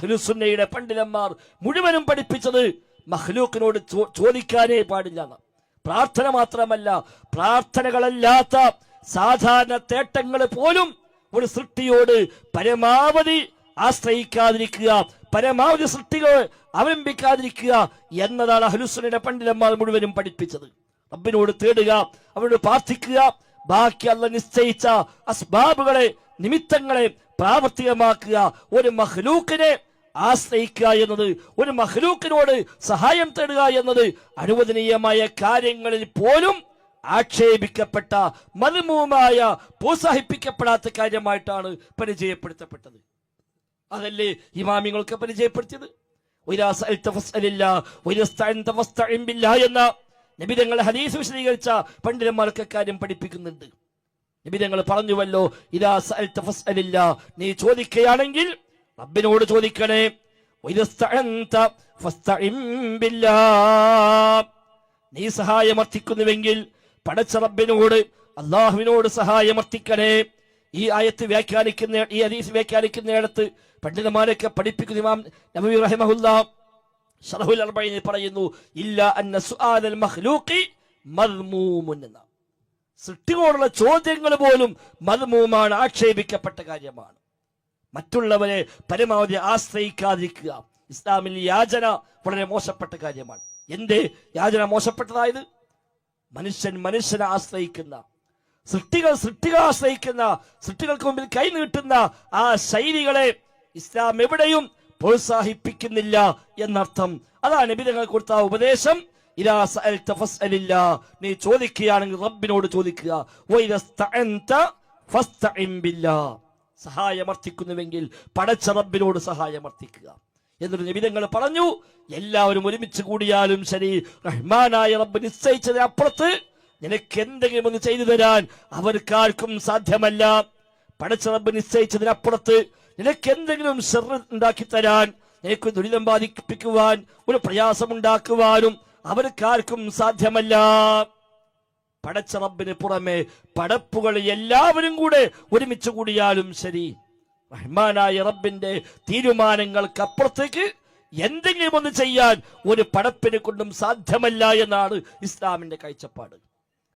അഹ്ലുസുന്നയുടെ പണ്ഡിതന്മാർ മുഴുവനും പഠിപ്പിച്ചത് മഹ്ലൂക്കിനോട് ചോദിക്കാനേ പാടില്ല. പ്രാർത്ഥന മാത്രമല്ല പ്രാർത്ഥനകളല്ലാത്ത സാധാരണ തേട്ടങ്ങൾ പോലും ഒരു സൃഷ്ടിയോട് പരമാവധി ആശ്രയിക്കാതിരിക്കുക പരമാവധി സൃഷ്ടികൾ അവലംബിക്കാതിരിക്കുക എന്നതാണ് അഹ്ലുസുനയുടെ പണ്ഡിതന്മാർ മുഴുവനും പഠിപ്പിച്ചത് റബ്ബിനോട് തേടുക അവനോട് പ്രാർത്ഥിക്കുക ബാക്കി അല്ല നിശ്ചയിച്ച അസ്ബാബുകളെ നിമിത്തങ്ങളെ പ്രാവർത്തികമാക്കുക ഒരു മഹ്ലൂക്കിനെ ആശ്രയിക്കുക എന്നത് ഒരു മഹ്ലൂക്കിനോട് സഹായം തേടുക എന്നത് അനുവദനീയമായ കാര്യങ്ങളിൽ പോലും ആക്ഷേപിക്കപ്പെട്ട മതമുമായ പ്രോത്സാഹിപ്പിക്കപ്പെടാത്ത കാര്യമായിട്ടാണ് പരിചയപ്പെടുത്തപ്പെട്ടത്. അതല്ലേ ഇമാമിങ്ങൾക്ക് പരിചയപ്പെടുത്തിയത്? എന്ന നിബിതങ്ങൾ ഹദീസ് വിശദീകരിച്ച പണ്ഡിതന്മാർക്ക് കാര്യം പഠിപ്പിക്കുന്നുണ്ട്. നിബിതങ്ങൾ പറഞ്ഞുവല്ലോ ഇതാ നീ ചോദിക്കുകയാണെങ്കിൽ റബ്ബിനോട് ചോദിക്കണേ നീ സഹായമർത്ഥിക്കുന്നുവെങ്കിൽ പടച്ച റബ്ബിനോട് അള്ളാഹുവിനോട് സഹായമർത്ഥിക്കണേ. ഈ ആയത്ത് വ്യാഖ്യാനിക്കുന്ന ഈ ഹദീസ് വ്യാഖ്യാനിക്കുന്നിടത്ത് പണ്ഡിതന്മാരൊക്കെ പഠിപ്പിക്കുന്ന ഇമാം പറയുന്നു ഇല്ല അന്ന സുആലൽ മഖ്ലൂഖി മദ്മൂമുൻ സൃഷ്ടിയോടുള്ള ചോദ്യങ്ങൾ പോലും മദ്മൂമാണ് ആക്ഷേപിക്കപ്പെട്ട കാര്യമാണ്. മറ്റുള്ളവരെ പരമാവധി ആശ്രയിക്കാതിരിക്കുക. ഇസ്ലാമിൽ യാചന വളരെ മോശപ്പെട്ട കാര്യമാണ്. എന്ത്? യാചന മോശപ്പെട്ടതായത്? മനുഷ്യൻ മനുഷ്യനെ ആശ്രയിക്കുന്ന സൃഷ്ടികൾ സൃഷ്ടികൾ ആശ്രയിക്കുന്ന സൃഷ്ടികൾക്ക് മുമ്പിൽ കൈനീട്ടുന്ന ആ ശൈലികളെ ഇസ്ലാം എവിടെയും പ്രോത്സാഹിപ്പിക്കുന്നില്ല എന്നർത്ഥം. അതാണ് നബിതങ്ങൾ കൊടുത്ത ഉപദേശം. നീ ചോദിക്കുകയാണെങ്കിൽ റബ്ബിനോട് ചോദിക്കുക. സഹായമർത്ഥിക്കുന്നുവെങ്കിൽ പടച്ച റബ്ബിനോട് സഹായമർത്ഥിക്കുക എന്നൊരു നിമിതങ്ങൾ പറഞ്ഞു എല്ലാവരും ഒരുമിച്ച് കൂടിയാലും ശരി റഹ്മാനായ റബ്ബ് നിശ്ചയിച്ചതിന് അപ്പുറത്ത് നിനക്ക് എന്തെങ്കിലും ഒന്ന് ചെയ്തു തരാൻ അവർക്കാർക്കും സാധ്യമല്ല. പടച്ച റബ്ബ് നിശ്ചയിച്ചതിനപ്പുറത്ത് നിനക്ക് എന്തെങ്കിലും ഷെറ് ഉണ്ടാക്കി തരാൻ നിനക്ക് ദുരിതം ബാധിപ്പിക്കുവാൻ ഒരു പ്രയാസമുണ്ടാക്കുവാനും അവർക്കാർക്കും സാധ്യമല്ല. പടച്ച റബ്ബിന് പുറമെ പടപ്പുകൾ എല്ലാവരും കൂടെ ഒരുമിച്ച് കൂടിയാലും ശരി. റഹ്മാനായ റബ്ബിന്റെ തീരുമാനങ്ങൾക്കപ്പുറത്തേക്ക് എന്തെങ്കിലും ഒന്ന് ചെയ്യാൻ ഒരു പടപ്പിനെ കൊണ്ടും സാധ്യമല്ല എന്നാണ് ഇസ്ലാമിന്റെ കാഴ്ചപ്പാട്.